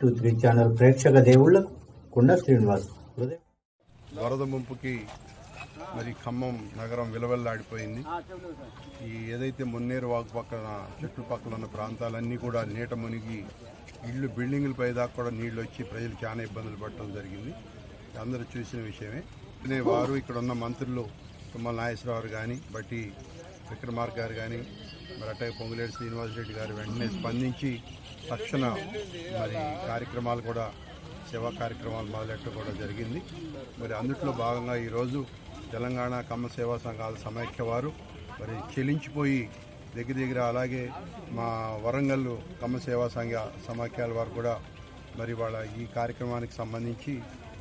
Three channel ప్రేక్షక దేవుళ్ళకు కుండ శ్రీనివాస్ వరద ముంపుకి మరి ఖమ్మం నగరం విలవెల్లాడిపోయింది. ఈ ఏదైతే మున్నేరు వాగు పక్కన చుట్టుపక్కల ఉన్న ప్రాంతాలన్నీ కూడా నీట మునిగి ఇళ్ళు బిల్డింగుల పై దాకా కూడా నీళ్ళు వచ్చి ప్రజలు చాలా ఇబ్బందులు పడటం జరిగింది. అందరూ చూసిన విషయమే. వారు ఇక్కడ ఉన్న మంత్రులు తుమ్మల నాగేశ్వరరావు కానీ బట్టి విక్రమార్క గారు కానీ మరి అట్లాగే పొంగులేటి శ్రీనివాసరెడ్డి గారు వెంటనే స్పందించి తక్షణ మరి కార్యక్రమాలు కూడా సేవా కార్యక్రమాలు మొదలెట్టడం కూడా జరిగింది. మరి అందుట్లో భాగంగా ఈరోజు తెలంగాణ కమ్మ సేవా సంఘాల సమైక్య వారు మరి చెలించిపోయి దగ్గర దగ్గర అలాగే మా వరంగల్ కమ్మ సేవా సంఘ సమాఖ్యల వారు కూడా మరి వాళ్ళ ఈ కార్యక్రమానికి సంబంధించి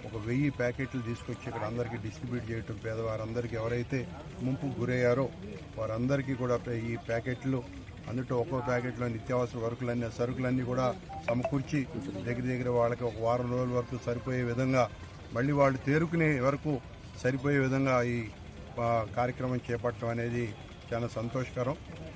ఒక వెయ్యి ప్యాకెట్లు తీసుకొచ్చి ఇక్కడ అందరికీ డిస్ట్రిబ్యూట్ చేయటం పేదవారందరికీ ఎవరైతే ముంపుకు గురయ్యారో వారందరికీ కూడా ఈ ప్యాకెట్లు అందులో ఒక్కో ప్యాకెట్లో నిత్యావసర వరకులన్నీ సరుకులన్నీ కూడా సమకూర్చి దగ్గర దగ్గర వాళ్ళకి ఒక వారం రోజుల వరకు సరిపోయే విధంగా మళ్ళీ వాళ్ళు తేరుకునే వరకు సరిపోయే విధంగా ఈ కార్యక్రమం చేపట్టడం అనేది చాలా సంతోషకరం.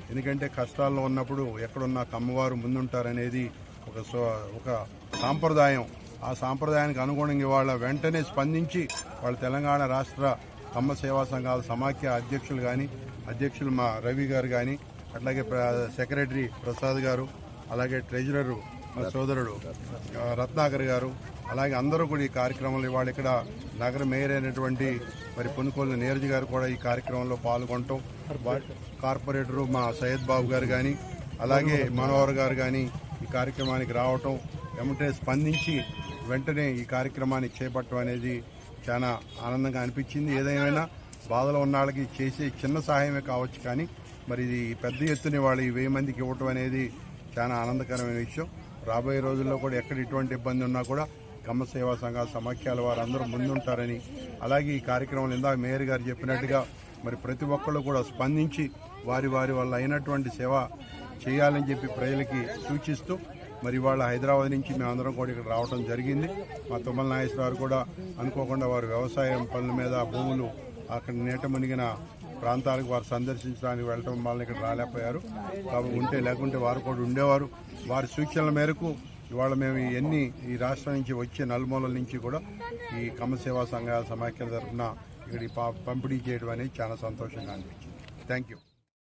ఎందుకంటే కష్టాల్లో ఉన్నప్పుడు ఎక్కడున్న కమ్మవారు ముందుంటారనేది ఒక సో- ఒక సాంప్రదాయం. ఆ సాంప్రదాయానికి అనుగుణంగా వాళ్ళ వెంటనే స్పందించి వాళ్ళ తెలంగాణ రాష్ట్ర కమ్మ సేవా సంఘాల సమాఖ్య అధ్యక్షులు కానీ అధ్యక్షులు మా రవి గారు కానీ అట్లాగే ప్ర- సెక్రటరీ ప్రసాద్ గారు అలాగే ట్రెజరరు మా సోదరుడు రత్నాకర్ గారు అలాగే అందరూ కూడా ఈ కార్యక్రమంలో ఇవాళ ఇక్కడ నగర మేయర్ అయినటువంటి మరి పొనుకోలు నీరజ్ గారు కూడా ఈ కార్యక్రమంలో పాల్గొనటం కార్పొరేటరు మా సయ్యద్ బాబు గారు కానీ అలాగే మనోహర్ గారు కానీ ఈ కార్యక్రమానికి రావటం వెంటనే స్పందించి వెంటనే ఈ కార్యక్రమాన్ని చేపట్టడం అనేది చాలా ఆనందంగా అనిపించింది. ఏదేమైనా బాధలో ఉన్న వాళ్ళకి చేసే చిన్న సహాయమే కావచ్చు కానీ మరి ఇది పెద్ద ఎత్తున వాళ్ళు వెయ్యి మందికి ఇవ్వటం అనేది చాలా ఆనందకరమైన విషయం. రాబోయే రోజుల్లో కూడా ఎక్కడ ఇటువంటి ఇబ్బంది ఉన్నా కూడా కమ్మ సేవా సంఘాల సమాఖ్యాల వారందరూ ముందుంటారని అలాగే ఈ కార్యక్రమంలో ఇందాక మేయర్ గారు చెప్పినట్టుగా మరి ప్రతి ఒక్కళ్ళు కూడా స్పందించి వారి వారి వల్ల అయినటువంటి సేవ చేయాలని చెప్పి ప్రజలకి సూచిస్తూ మరి ఇవాళ హైదరాబాద్ నుంచి మేమందరం కూడా ఇక్కడ రావడం జరిగింది. మా తుమ్మల నాగేశ్వరరావు కూడా అనుకోకుండా వారు వ్యవసాయం పనుల మీద భూములు అక్కడ నీట మునిగిన ప్రాంతాలకు వారు సందర్శించడానికి వెళ్ళటం వల్ల ఇక్కడ రాలేకపోయారు. కాబట్టి ఉంటే లేకుంటే వారు కూడా ఉండేవారు. వారి సూచనల మేరకు ఇవాళ మేము ఎన్ని ఈ రాష్ట్రం నుంచి వచ్చే నలుమూలల నుంచి కూడా ఈ కమసేవా సంఘాల సంఘ సమాఖ్యల తరఫున ఇక్కడ పంపిణీ చేయడం అనేది చాలా సంతోషంగా అనిపించింది. Thank you